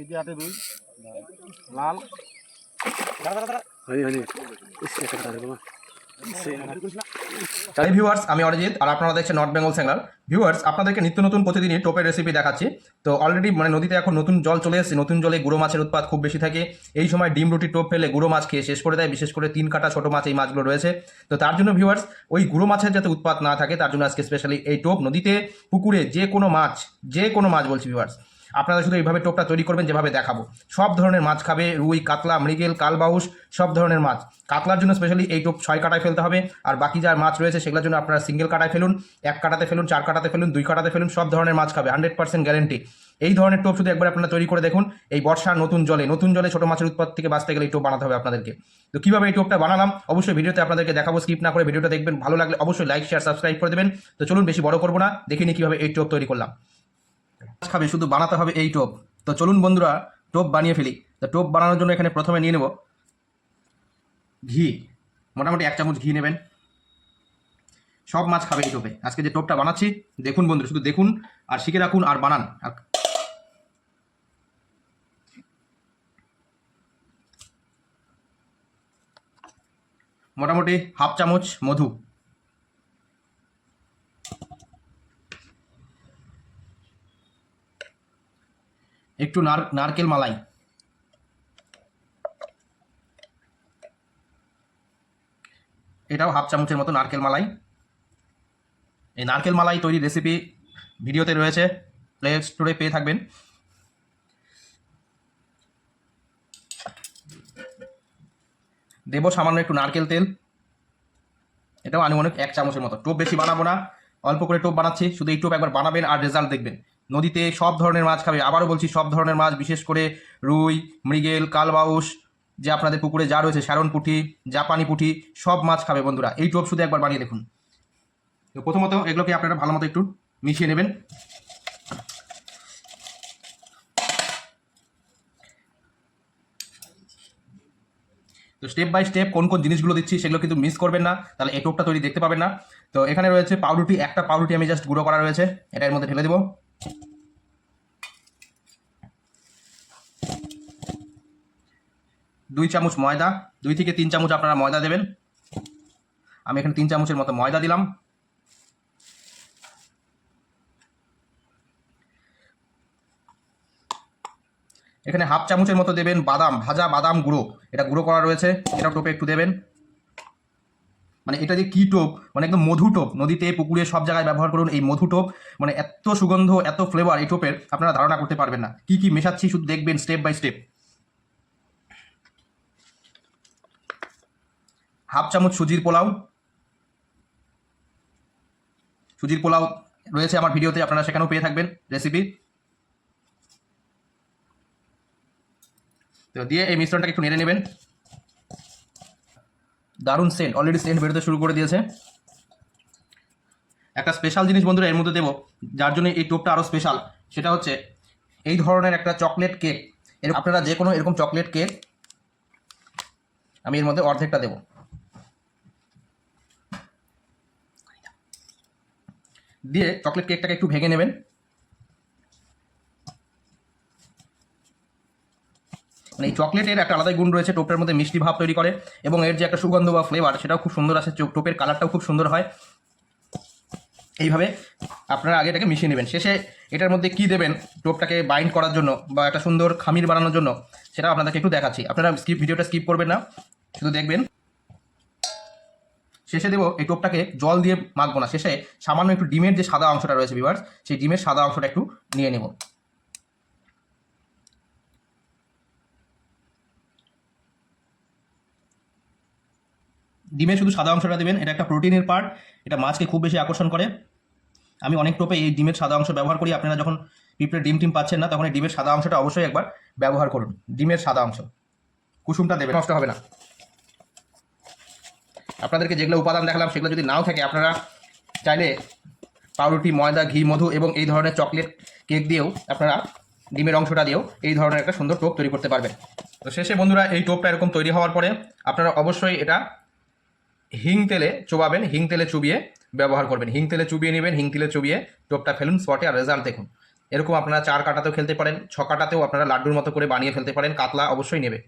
KG আটে দুই লাল। Viewers আমি অরিজিৎ আর আপনারা দেখছেন নর্থ বেঙ্গল স্যাঙ্গার ভিউয়ার্স আপনাদেরকে নিত্য নতুন প্রতিদিনই টোপের রেসিপি দেখাচ্ছি। তো অলরেডি মানে নদীতে এখন নতুন জল চলে এসেছে নতুন জলে গুঁড়ো মাছের উৎপাদ খুব বেশি থাকে। এই সময় ডিম রুটি টোপ ফেলে গুঁড়ো মাছ খেয়ে শেষ করে দেয় বিশেষ করে তিন কাটা ছোটো মাছ এই মাছগুলো রয়েছে। তো তার জন্য ভিউয়ার্স ওই গুঁড়ো মাছের যাতে উৎপাদ না থাকে তার জন্য আজকে স্পেশালি এই টোপ নদীতে পুকুরে যে কোনো মাছ যে কোনো মাছ বলছি ভিউয়ার্স আপনারা শুধু এইভাবে টোপটা তৈরি করবেন, যেভাবে দেখাবো। সব ধরনের মাছ খাবে, রুই, কাতলা, মৃগেল, কালবাউস, সব ধরনের মাছ। কাতলার জন্য স্পেশালি এই টোপ ছয় কাটায় ফেলতে হবে, আর বাকি যা মাছ রয়েছে সেগুলোর জন্য আপনারা সিঙ্গেল কাটায় ফেলুন, এক কাটাতে ফেলুন, চার কাটাতে ফেলুন, দুই কাটাতে ফেলুন, সব ধরনের মাছ খাবে হান্ড্রেড পার্সেন্ট গ্যারেন্টি এই ধরনের টোপ শুধু একবার আপনারা তৈরি করে দেখুন, এই বর্ষার নতুন জলে নতুন জলে ছোট মাছের উৎপাদ থেকে বাঁচতে গেলে এই টোপ বানাতে হবে আপনাদেরকে। তো কীভাবে এই টোপটা বানালাম, অবশ্যই ভিডিওতে আপনাদেরকে দেখাবো স্কিপ না করে ভিডিওটা দেখবেন, ভালো লাগলে অবশ্যই লাইক শেয়ার সাবস্ক্রাইব করে দেবেন। তো চলুন বেশি বড় করব না দেখিনি কীভাবে এই টোপ তৈরি করলাম। খাবে, শুধু বানাতে হবে এই টোপ। তো চলুন বন্ধুরা, টোপ বানিয়ে ফেলি। তো টোপ বানানোর জন্য এখানে প্রথমে নিয়ে নেব ঘি। মোটামুটি এক চামচ ঘি নেবেন। সব মাছ খাবে এই টোপে। আজকে যে টোপটা বানাচ্ছি, দেখুন বন্ধু শুধু দেখুন আর শিখে রাখুন আর বানান। আর মোটামুটি হাফ চামচ মধু। একটু নার নারকেল মালাই। এটাও হাফ চামচের মতো নারকেল মালাই। এই নারকেল মালাই তৈরির রেসিপি ভিডিওতে রয়েছে। প্লে স্টোরে পেয়ে থাকবেন। দেবো সামান্য একটু নারকেল তেল। এটাও আনুমানিক এক চামচের মতো। টোপ বেশি বানাবো না। অল্প করে টোপ বানাচ্ছি। শুধু এই টোপ একবার বানাবেন আর রেজাল্ট দেখবেন। নদীতে সব ধরনের মাছ খাবে। আবারও বলছি, সব ধরনের মাছ, বিশেষ করে রুই, মৃগেল, কালবাউস, যে আপনাদের পুকুরে যা রয়েছে, শ্যারন পুঁটি, জাপানি পুঁটি, সব মাছ খাবে বন্ধুরা। এই টোপ শুধু একবার বানিয়ে দেখুন। তো প্রথমত এগুলোকে আপনারা ভালো মতো একটু মিশিয়ে নেবেন। তো স্টেপ বাই স্টেপ কোন কোন জিনিসগুলো দিচ্ছি সেগুলো কিন্তু মিস করবেন না, তাহলে এই টোপটা তৈরি দেখতে পাবেন না। তো এখানে রয়েছে পাউরুটি, একটা পাউরুটি আমি জাস্ট গুঁড়ো করা রয়েছে এটা এর মধ্যে ঢেলে দেবো। দুই চামচ ময়দা, দুই থেকে তিন চামচ আপনারা ময়দা দেবেন। আমি এখানে তিন চামচের মতো ময়দা দিলাম। এখানে হাফ চামচের মতো দেবেন বাদাম, ভাজা বাদাম গুঁড়ো। এটা গুঁড়ো করা রয়েছে এটা টোপে একটু দেবেন। মানে এটা যে কি টোপ? মানে একদম মধু টোপ। নদীতে, পুকুরে, সব জায়গায় ব্যবহার করুন এই মধু টোপ। মানে এত সুগন্ধ, এত ফ্লেভার এই টোপের, আপনারা ধারণা করতে পারবেন না। কি কি মেশাচ্ছি শুধু দেখবেন স্টেপ বাই স্টেপ হাফ চামচ সুজির পোলাও। সুজির পোলাও রয়েছে আমার ভিডিওতে, আপনারা সেখানেও পেয়ে থাকবেন রেসিপি তো দিয়ে এই মিশ্রণটাকে একটু নেড়ে নেবেন। দারুণ সেন্ট অলরেডি সেন্ট বেরোতে শুরু করে দিয়েছে। একটা স্পেশাল জিনিস বন্ধুরা, এর মধ্যে দেবো, যার জন্য এই টোপটা আরও স্পেশাল সেটা হচ্ছে এই ধরনের একটা চকলেট কেক আপনারা যে কোনো এরকম চকলেট কেক আমি এর মধ্যে অর্ধেকটা দেবো। দিয়ে চকলেট কেকটাকে একটু ভেঙে নেবেন। মানে এই চকলেটের একটা আলাদাই গুণ রয়েছে, টোপটার মধ্যে মিষ্টি ভাব তৈরি করে এবং এর যে একটা সুগন্ধ বা ফ্লেভার সেটাও খুব সুন্দর আসে টোপের কালারটাও খুব সুন্দর হয়। এইভাবে আপনারা আগে এটাকে মিশিয়ে নেবেন। শেষে এটার মধ্যে কি দেবেন টোপটাকে বাইন্ড করার জন্য বা একটা সুন্দর খামির বানানোর জন্য, সেটা আপনাদেরকে একটু দেখাচ্ছি। আপনারা স্কিপ ভিডিওটা স্কিপ করবেন না, শুধু দেখবেন। শেষে দেবো এই টোপটাকে জল দিয়ে মাখবো না। শেষে সামান্য একটু ডিমের যে সাদা অংশটা রয়েছে ভিভার্স সেই ডিমের সাদা অংশটা একটু নিয়ে নেব। ডিমের শুধু সাদা অংশটা দেবেন, এটা একটা প্রোটিনের পার্ট এটা মাছকে খুব বেশি আকর্ষণ করে। আমি অনেক টোপে এই ডিমের সাদা অংশ ব্যবহার করি, আপনারা যখন পিঁপড়ে ডিম টিম পাচ্ছেন না, তখন এই ডিমের সাদা অংশটা অবশ্যই একবার ব্যবহার করুন, ডিমের সাদা অংশ। কুসুমটা দেবেন। নষ্ট হবে না। আপনাদেরকে যেগুলো উপাদান দেখালাম, সেগুলো যদি নাও থাকে, আপনারা চাইলে পাউরুটি, ময়দা, ঘি, মধু এবং এই ধরনের চকলেট কেক দিয়েও আপনারা ডিমের অংশটা দিয়েও এই ধরনের একটা সুন্দর টোপ তৈরি করতে পারবেন। তো শেষে বন্ধুরা, এই টোপটা এরকম তৈরি হওয়ার পরে আপনারা অবশ্যই এটা হিং তেলে চোবাবেন, হিং তেলে চুবিয়ে ব্যবহার করবেন। হিং তেলে চুবিয়ে নেবেন, হিং তেলে চুবিয়ে টোপটা ফেলুন স্পটে আর রেজাল্ট দেখুন। এরকম আপনারা চার কাটাতেও খেলতে পারেন, ছ কাটাতেও আপনারা লাড্ডুর মতো করে বানিয়ে ফেলতে পারেন, কাতলা অবশ্যই নেবে।